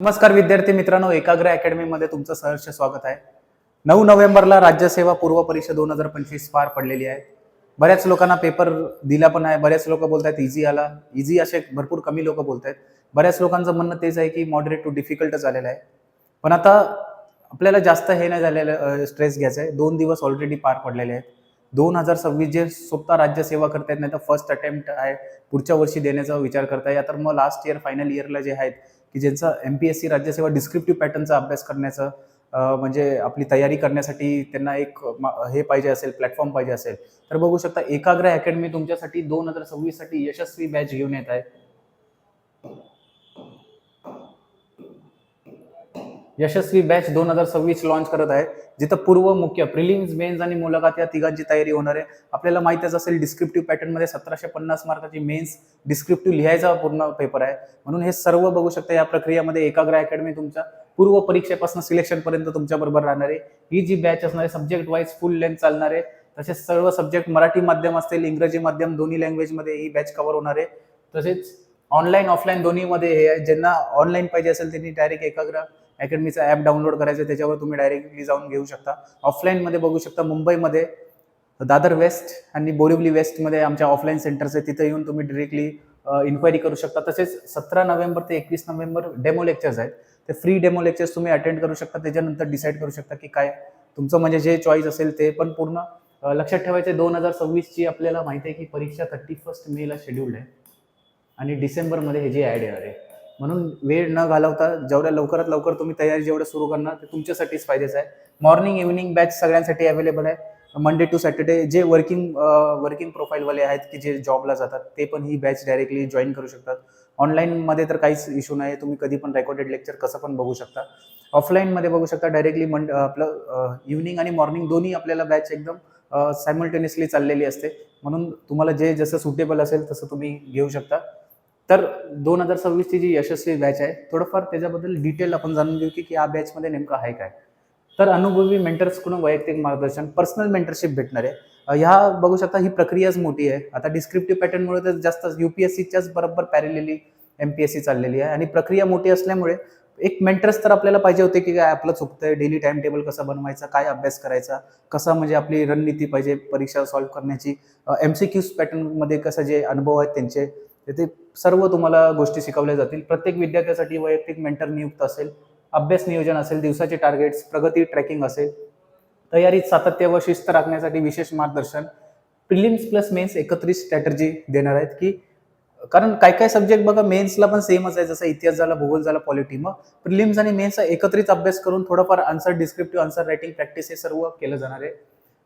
नमस्कार विद्यार्थी मित्रांनो एकाग्र अकॅडमीमध्ये तुमचं सहर्ष स्वागत आहे. नऊ नोव्हेंबरला राज्यसेवा पूर्व परीक्षा दोन हजार पंचवीस पार पडलेली आहे. बऱ्याच लोकांना पेपर दिला पण आहे. बऱ्याच लोक बोलत आहेत इझी आला. इझी असे भरपूर कमी लोक बोलत आहेत बऱ्याच लोकांचं म्हणणं तेच आहे की मॉडरेट टू डिफिकल्ट झालेलं आहे. पण आता आपल्याला जास्त हे नाही झालेलं स्ट्रेस घ्यायचं आहे. दोन दिवस ऑलरेडी पार पडलेले आहेत. दोन हजार सव्वीस जे स्वतः राज्यसेवा करतायत नाही तर फर्स्ट अटेम्प्ट आहे. पुढच्या वर्षी देण्याचा विचार करताय. तर मग लास्ट इयर फायनल इयरला जे आहेत की ज्यांचा एम पी एस सी राज्यसेवा डिस्क्रिप्टिव्ह पॅटर्नचा अभ्यास करण्याचं म्हणजे आपली तयारी करण्यासाठी त्यांना एक हे पाहिजे असेल प्लॅटफॉर्म पाहिजे असेल. तर बघू शकता एकाग्र अकॅडमी तुमच्यासाठी दोन हजार सव्वीससाठी यशस्वी बॅच घेऊन येत आहे. यशस्वी बॅच दोन हजार सव्वीस लॉन्च करत आहे. जिथं पूर्व मुख्य प्रिलिम्स मेन्स आणि मुलाखत या तिघांची तयारी होणार आहे. आपल्याला माहितीच असेल डिस्क्रिप्टिव्ह पॅटर्नमध्ये सतराशे पन्नास मार्काची मेन्स डिस्क्रिप्टिव्ह लिहायचा पूर्ण पेपर आहे. म्हणून हे सर्व बघू शकता या प्रक्रियेमध्ये एकाग्र अकॅडमी तुमच्या पूर्व परीक्षेपासून सिलेक्शनपर्यंत तुमच्याबरोबर तुमच्या बरोबर राहणार आहे. ही जी बॅच असणार आहे सब्जेक्ट वाईज फुल लेंथ चालणार आहे. तसेच सर्व सब्जेक्ट मराठी माध्यम असतील इंग्रजी माध्यम दोन्ही लँग्वेजमध्ये ही बॅच कव्हर होणार आहे. तसेच ऑनलाईन ऑफलाईन दोन्हीमध्ये हे आहे. ज्यांना ऑनलाईन पाहिजे असेल त्यांनी डायरेक्ट एकाग्र अकॅडमीचा ॲप डाउनलोड करायचं त्याच्यावर तुम्ही डायरेक्टली जाऊन घेऊ शकता. ऑफलाईनमध्ये बघू शकता मुंबईमध्ये दादर वेस्ट आणि बोरिवली वेस्टमध्ये आमच्या ऑफलाईन सेंटर्स आहे तिथे येऊन तुम्ही डिरेक्टली इन्क्वायरी करू शकता. तसेच सतरा नोव्हेंबर ते एकवीस नोव्हेंबर डेमो लेक्चर्स आहेत. ते फ्री डेमो लेक्चर्स तुम्ही अटेंड करू शकता. त्याच्यानंतर डिसाईड करू शकता की काय तुमचं म्हणजे जे चॉईस असेल ते पण पूर्ण लक्षात ठेवायचे दोन हजार सव्वीसची आपल्याला माहिती आहे की परीक्षा थर्टी फर्स्ट मेला शेड्यूल्ड आहे. आणि डिसेंबरमध्ये हे जे ॲड येणार आहे. म्हणून वेळ न घालवता जेवढ्या लवकरात लवकर तुम्ही तयारी जेवढं सुरू करणार ते तुमच्यासाठीच फायद्याचं आहे. मॉर्निंग इव्हिनिंग बॅच सगळ्यांसाठी अवेलेबल आहे. मंडे टू सॅटर्डे जे वर्किंग वर्किंग प्रोफाईलवाले आहेत की जे जॉबला जातात ते पण ही बॅच डायरेक्टली जॉईन करू शकतात. ऑनलाईनमध्ये तर काहीच इश्यू नाही तुम्ही कधी पण रेकॉर्डेड लेक्चर कसं पण बघू शकता. ऑफलाईनमध्ये बघू शकता डायरेक्टली मंड आपलं इव्हिनिंग आणि मॉर्निंग दोन्ही आपल्याला बॅच एकदम सायमल्टेनियसली चाललेली असते. म्हणून तुम्हाला जे जसं सुटेबल असेल तसं तुम्ही घेऊ शकता. तर दोन हजार सव्वीसची जी यशस्वी बॅच आहे थोडंफार त्याच्याबद्दल डिटेल आपण जाणून घेऊ की की या बॅचमध्ये नेमकं आहे काय. तर अनुभवी मेंटर्सकडून वैयक्तिक मार्गदर्शन पर्सनल मेंटरशिप भेटणार. आहे ह्या बघू शकता ही प्रक्रियाच मोठी आहे. आता डिस्क्रिप्टिव्ह पॅटर्नमुळे तर जास्त सीच्याच बरोबर पॅरेलेली एम पी एस सी चाललेली आहे. आणि प्रक्रिया मोठी असल्यामुळे एक मेंटर्स तर आपल्याला पाहिजे होते की काय आपलं चुकतंय डेली टाइम टेबल कसं बनवायचा काय अभ्यास करायचा कसा म्हणजे आपली रणनीती पाहिजे परीक्षा सॉल्व्ह करण्याची. एम सी क्यूज पॅटर्नमध्ये कसं जे अनुभव आहेत त्यांचे तिथे सर्व तुम्हाला गोष्टी शिकवल्या जातील. प्रत्येक विद्यार्थ्यासाठी वैयक्तिक मेंटर नियुक्त असेल अभ्यास नियोजन असेल दिवसाचे टार्गेट्स प्रगती ट्रॅकिंग असेल. तयारीत सातत्य व शिस्त राखण्यासाठी विशेष मार्गदर्शन प्रिलिम्स प्लस मेन्स एकत्रित स्ट्रॅटर्जी देणार आहेत की कारण काय काय सब्जेक्ट बघा मेन्सला पण सेमच आहे. जसं इतिहास झाला भूगोल झाला पॉलिटी मग प्रिलिम्स आणि मेन्सचा एकत्रित अभ्यास करून थोडंफार answer descriptive answer writing practice हे सर्व केलं जाणार आहे.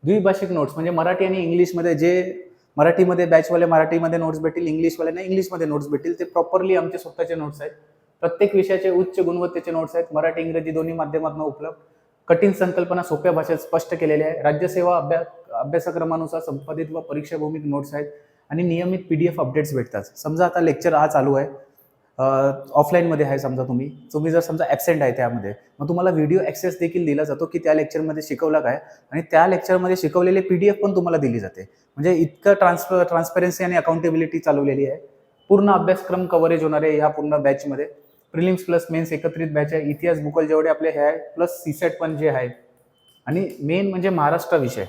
द्विभाषिक नोट्स म्हणजे मराठी आणि इंग्लिशमध्ये जे मराठीमध्ये बॅचवाले मराठीमध्ये नोट्स भेटतील इंग्लिशवाल्यांना इंग्लिशमध्ये नोट्स भेटतील. ते प्रॉपरली आमचे स्वतःचे नोट्स आहेत. प्रत्येक विषयाचे उच्च गुणवत्तेचे नोट्स आहेत. मराठी इंग्रजी दोन्ही माध्यमातून उपलब्ध. कठीण संकल्पना सोप्या भाषेत स्पष्ट केलेल्या आहे राज्यसेवा अभ्यास अभ्यासक्रमानुसार संपादित व परीक्षाभूमिक नोट्स आहेत आणि नियमित पी डी एफ अपडेट्स भेटतात. समजा आता लेक्चर हा चालू आहे. ऑफलाईनमध्ये आहे समजा तुम्ही. तुम्ही जर समजा ॲबसेंट आहे त्यामध्ये मग तुम्हाला व्हिडिओ ॲक्सेस देखील दिला जातो की त्या लेक्चरमध्ये शिकवला काय? आणि त्या लेक्चरमध्ये शिकवलेले पी डी एफ पण तुम्हाला दिली जाते. म्हणजे इतकं ट्रान्सप ट्रान्सपरन्सी आणि अकाउंटेबिलिटी चालवलेली आहे. पूर्ण अभ्यासक्रम कव्हरेज होणार आहे ह्या पूर्ण बॅचमध्ये प्रिलिम्स प्लस मेन्स एकत्रित बॅच आहे. इतिहास भूगोल जेवढे आपले हे आहे प्लस सीसेट पण जे आहे आणि मेन म्हणजे महाराष्ट्र विषय.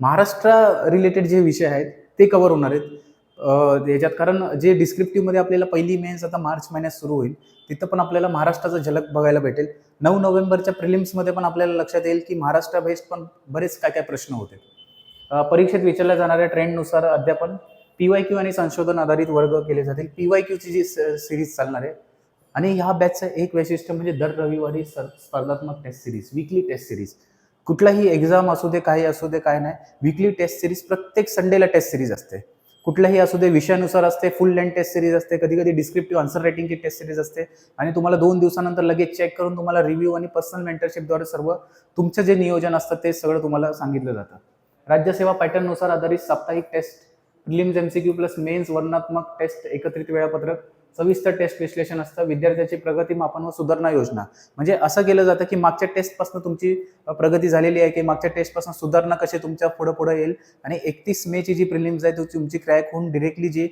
महाराष्ट्र रिलेटेड जे विषय आहेत ते कवर होणार आहेत. याच्यात कारण जे डिस्क्रिप्टिव्हमध्ये आपल्याला पहिली मेन्स आता मार्च महिन्यात सुरू होईल तिथं पण आपल्याला महाराष्ट्राचा झलक बघायला भेटेल. नऊ नोव्हेंबरच्या प्रिलिम्समध्ये पण आपल्याला लक्षात येईल की महाराष्ट्र बेस्ड पण बरेच काय काय प्रश्न होते. परीक्षेत विचारल्या जाणाऱ्या ट्रेंडनुसार अद्यापन पी वाय क्यू आणि संशोधन आधारित वर्ग केले जातील. पी वाय क्यूची जी सिरीज चालणार आहे आणि ह्या बॅचचं एक वैशिष्ट्य म्हणजे दर रविवारी सर स्पर्धात्मक test series weekly test series कुठलाही एक्झाम असू दे काही असू दे काय नाही विकली टेस्ट सिरीज प्रत्येक संडेला टेस्ट सिरीज असते. कुठल्याही असू दे विषयानुसार असते फुल लेंथ टेस्ट सिरीज असते कधी कधी डिस्क्रिप्टिव्ह आन्सर रायटिंगची टेस्ट सिरीज असते. आणि तुम्हाला दोन दिवसानंतर लगेच चेक करून तुम्हाला रिव्ह्यू आणि पर्सनल मेंटरशिपद्वारे सर्व तुमचं जे नियोजन असतं ते सगळं तुम्हाला सांगितलं जातं. राज्यसेवा पॅटर्ननुसार आधारित साप्ताहिक test prelims MCQ plus mains वर्णात्मक टेस्ट एकत्रित वेळापत्रक सविस्तर टेस्ट विश्लेषण असतं. विद्यार्थ्याची प्रगती मापन व सुधारणा योजना. म्हणजे असं केलं जातं की मागच्या टेस्टपासून तुमची प्रगती झालेली आहे की मागच्या टेस्टपासून सुधारणा कशी तुमच्या पुढं पुढं येईल? आणि एकतीस मेची जी प्रिलिम्स आहे ती तुमची क्रॅक होऊन डिरेक्टली जी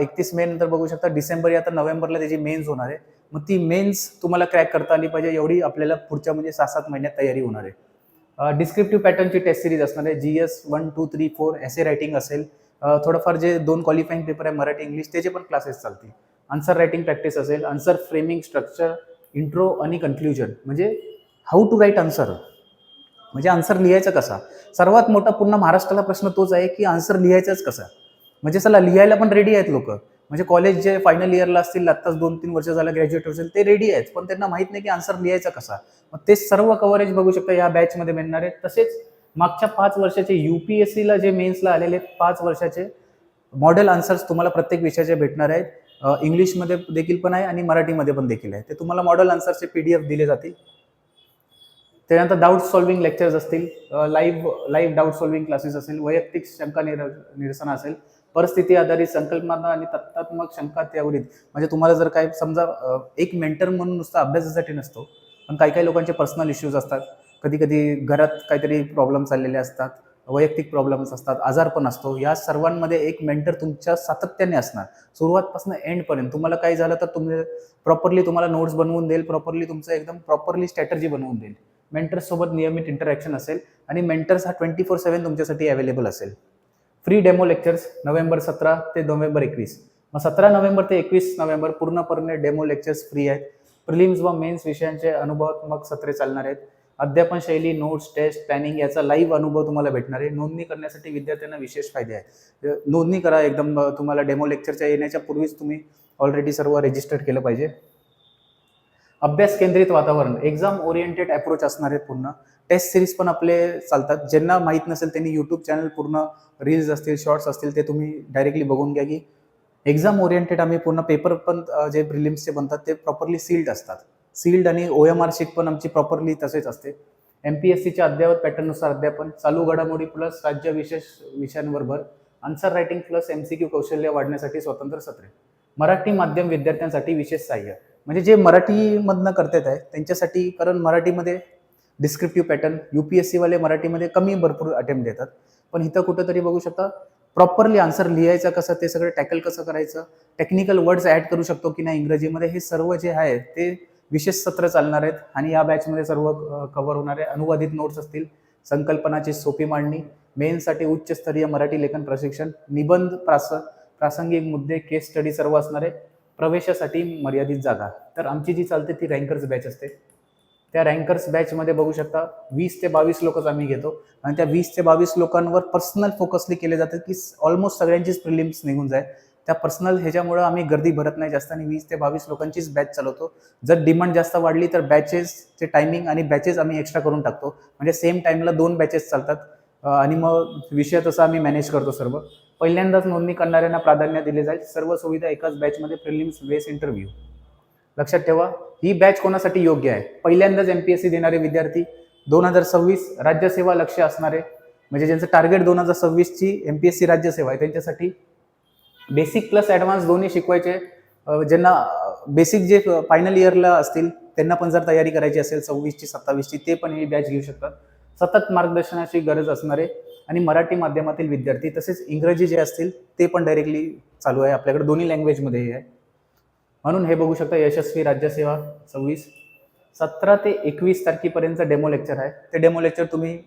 एकतीस मे नंतर बघू शकता डिसेंबर या तर नोव्हेंबरला त्याची मेन्स होणार आहे. मग ती मेन्स तुम्हाला क्रॅक करता आली पाहिजे एवढी आपल्याला पुढच्या म्हणजे सहा सात महिन्यात तयारी होणार आहे. डिस्क्रिप्टिव्ह पॅटर्नची टेस्ट सिरीज असणार आहे. G S one two three four essay writing असेल. थोडंफार जे दोन क्वालिफाईंग पेपर आहे मराठी इंग्लिश त्याचे पण क्लासेस चालतील. आन्सर रायटिंग प्रॅक्टिस असेल आन्सर फ्रेमिंग स्ट्रक्चर इंट्रो आणि कन्क्ल्युजन म्हणजे हाऊ टू राईट आन्सर म्हणजे आन्सर लिहायचा कसा? सर्वात मोठा पूर्ण महाराष्ट्राला प्रश्न तोच आहे की आन्सर लिहायचाच कसा? म्हणजे चला लिहायला पण रेडी आहेत लोक. म्हणजे कॉलेज जे फायनल इयरला असतील आत्ताच दोन तीन वर्ष झालं ग्रॅज्युएट असेल ते रेडी आहेत. पण त्यांना माहीत नाही की आन्सर लिहायचा कसा. मग ते सर्व कव्हरेज बघू शकता या बॅचमध्ये मिळणार आहे. तसेच मागच्या पाच वर्षाचे यू पी एस सीला जे मेन्सला आलेले आहेत पाच वर्षाचे मॉडेल आन्सर्स तुम्हाला प्रत्येक विषयाचे भेटणार आहेत. इंग्लिशमध्ये देखील पण आहे आणि मराठीमध्ये पण देखील आहे. ते तुम्हाला मॉडेल आन्सरचे पी डी एफ दिले जातील. त्यानंतर डाऊट सॉल्विंग लेक्चर्स असतील. Live live doubt solving classes असेल वैयक्तिक शंका निर निरसन असेल परिस्थिती आधारित संकल्पना आणि तत्तात्मक शंका त्यावरील. म्हणजे तुम्हाला जर काय समजा एक मेंटर म्हणून नुसता अभ्यासासाठी नसतो पण काही काही लोकांचे पर्सनल इश्यूज असतात. कधी कधी घरात काहीतरी प्रॉब्लेम चाललेले असतात. वैयक्तिक प्रॉब्लेम्स असतात आजार पण असतो. या सर्वांमध्ये एक मेंटर तुमच्या सातत्याने असणार. सुरुवातपासून एंडपर्यंत तुम्हाला काही झालं तर तुम्ही प्रॉपरली तुम्हाला नोट्स बनवून देईल प्रॉपरली तुमचं एकदम प्रॉपरली स्ट्रॅटर्जी बनवून देईल. मेंटर्ससोबत नियमित इंटरॅक्शन असेल आणि मेंटर्स हा ट्वेंटी फोर सेवन तुमच्यासाठी अवेलेबल असेल. फ्री डेमो लेक्चर्स नोव्हेंबर सतरा ते नोव्हेंबर एकवीस. मग सतरा नोव्हेंबर ते एकवीस नोव्हेंबर पूर्णपणे डेमो लेक्चर्स फ्री आहेत. प्रिलिम्स व मेन्स विषयांचे अनुभवात्मक सत्रे चालणार आहेत. अध्यापन शैली नोट्स टेस्ट प्लॅनिंग याचा लाईव्ह अनुभव तुम्हाला भेटणार आहे. नोंदणी करण्यासाठी विद्यार्थ्यांना विशेष फायदे आहेत. नोंदणी करा. एकदम तुम्हाला डेमो लेक्चरच्या येण्याच्या पूर्वीच तुम्ही ऑलरेडी सर्व रजिस्टर केलं पाहिजे. अभ्यास केंद्रित वातावरण. एक्झाम ओरिएंटेड अप्रोच असणार आहे पूर्ण. टेस्ट सिरीज पण आपले चालतात. ज्यांना माहीत नसेल त्यांनी यूट्यूब चॅनल पूर्ण रील्स असतील शॉर्ट्स असतील ते तुम्ही डायरेक्टली बघून घ्या की एक्झाम ओरिएंटेड आम्ही पूर्ण पेपर पण जे प्रिलिम्सचे बनतात ते प्रॉपरली सील्ड असतात. सील्ड आणि ओ एम आर शीट पण आमची प्रॉपरली तसेच असते. एम पी एस सीच्या अद्ययावत पॅटर्ननुसार अध्यापन चालू घडामोडी प्लस राज्य विशेष विषयांवर भर answer writing plus M C Q कौशल्य वाढण्यासाठी स्वतंत्र सत्रे. मराठी माध्यम विद्यार्थ्यांसाठी विशेष सहाय्य. म्हणजे जे मराठीमधनं करतात आहे त्यांच्यासाठी कारण मराठीमध्ये descriptive pattern U P S सीवाले मराठीमध्ये कमी भरपूर अटेम्प्ट देतात. पण इथं कुठंतरी बघू शकता प्रॉपरली आन्सर लिहायचं कसं ते सगळं टॅकल कसं करायचं टेक्निकल वर्ड्स ॲड करू शकतो की नाही इंग्रजीमध्ये हे सर्व जे आहे ते विशेष सत्र चालणार आहेत आणि या बॅचमध्ये सर्व कव्हर होणारे अनुवादित नोट्स असतील संकल्पनाची सोपी मांडणी मेनसाठी उच्चस्तरीय मराठी लेखन प्रशिक्षण निबंध प्रास प्रासंगिक मुद्दे केस स्टडी सर्व असणारे प्रवेशासाठी मर्यादित जागा. तर आमची जी चालते ती रँकर्स बॅच असते. त्या रँकर्स बॅचमध्ये बघू शकता वीस ते बावीस लोकच आम्ही घेतो आणि त्या वीस ते बावीस लोकांवर पर्सनल फोकसली केले जातात की ऑलमोस्ट सगळ्यांचीच प्रिलिम्स निघून जाईल त्या पर्सनल ह्याच्यामुळं आम्ही गर्दी भरत नाही. जास्त आणि वीस ते बावीस लोकांचीच बॅच चालवतो. जर डिमांड जास्त वाढली तर बॅचेसचे टायमिंग आणि बॅचेस आम्ही एक्स्ट्रा करून टाकतो. म्हणजे सेम टाईमला दोन बॅचेस चालतात. आणि मग विषय तसा आम्ही मॅनेज करतो सर्व. पहिल्यांदाच नोंदणी करणाऱ्यांना प्राधान्य दिले जाईल. सर्व सुविधा एकाच बॅचमध्ये प्रिलिम्स बेस इंटरव्ह्यू लक्षात ठेवा ही बॅच कोणासाठी योग्य आहे? पहिल्यांदाच एम पी एस सी देणारे विद्यार्थी दोन हजार सव्वीस राज्यसेवा लक्ष असणारे म्हणजे ज्यांचं टार्गेट दोन हजार सव्वीसची एम पी एस सी राज्यसेवा आहे त्यांच्यासाठी बेसिक प्लस ॲडव्हान्स दोन्ही शिकवायचे. ज्यांना बेसिक जे फायनल इयरला असतील त्यांना पण जर तयारी करायची असेल सव्वीसची सत्तावीसची ते पण ही बॅच घेऊ शकतात. सतत मार्गदर्शनाची गरज असणारे आणि मराठी माध्यमातील विद्यार्थी तसेच इंग्रजी जे असतील ते पण डायरेक्टली चालू आहे. आपल्याकडे दोन्ही लँग्वेजमध्ये हे आहे. म्हणून हे बघू शकता यशस्वी राज्यसेवा सव्वीस. सतरा ते एकवीस तारखेपर्यंत डेमो लेक्चर आहे. ते डेमो लेक्चर तुम्ही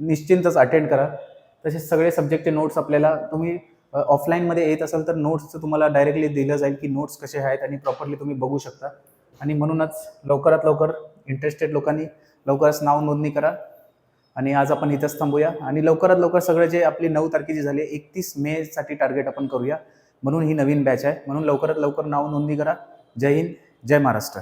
निश्चिंतच अटेंड करा. तसेच सगळे सब्जेक्टचे नोट्स आपल्याला तुम्ही ऑफलाईनमध्ये येत असाल तर नोट्सचं तुम्हाला डायरेक्टली दिलं जाईल की नोट्स कसे आहेत आणि प्रॉपरली तुम्ही बघू शकता. आणि म्हणूनच लवकरात लवकर इंटरेस्टेड लोकांनी लवकरच नाव नोंदणी करा. आणि आज आपण इथंच थांबूया. आणि लवकरात लवकर सगळं जे आपली नऊ तारखेची झाली एकतीस मेसाठी टार्गेट आपण करूया. म्हणून ही नवीन बॅच आहे. म्हणून लवकरात लवकर नाव नोंदणी करा. जय हिंद जय महाराष्ट्र.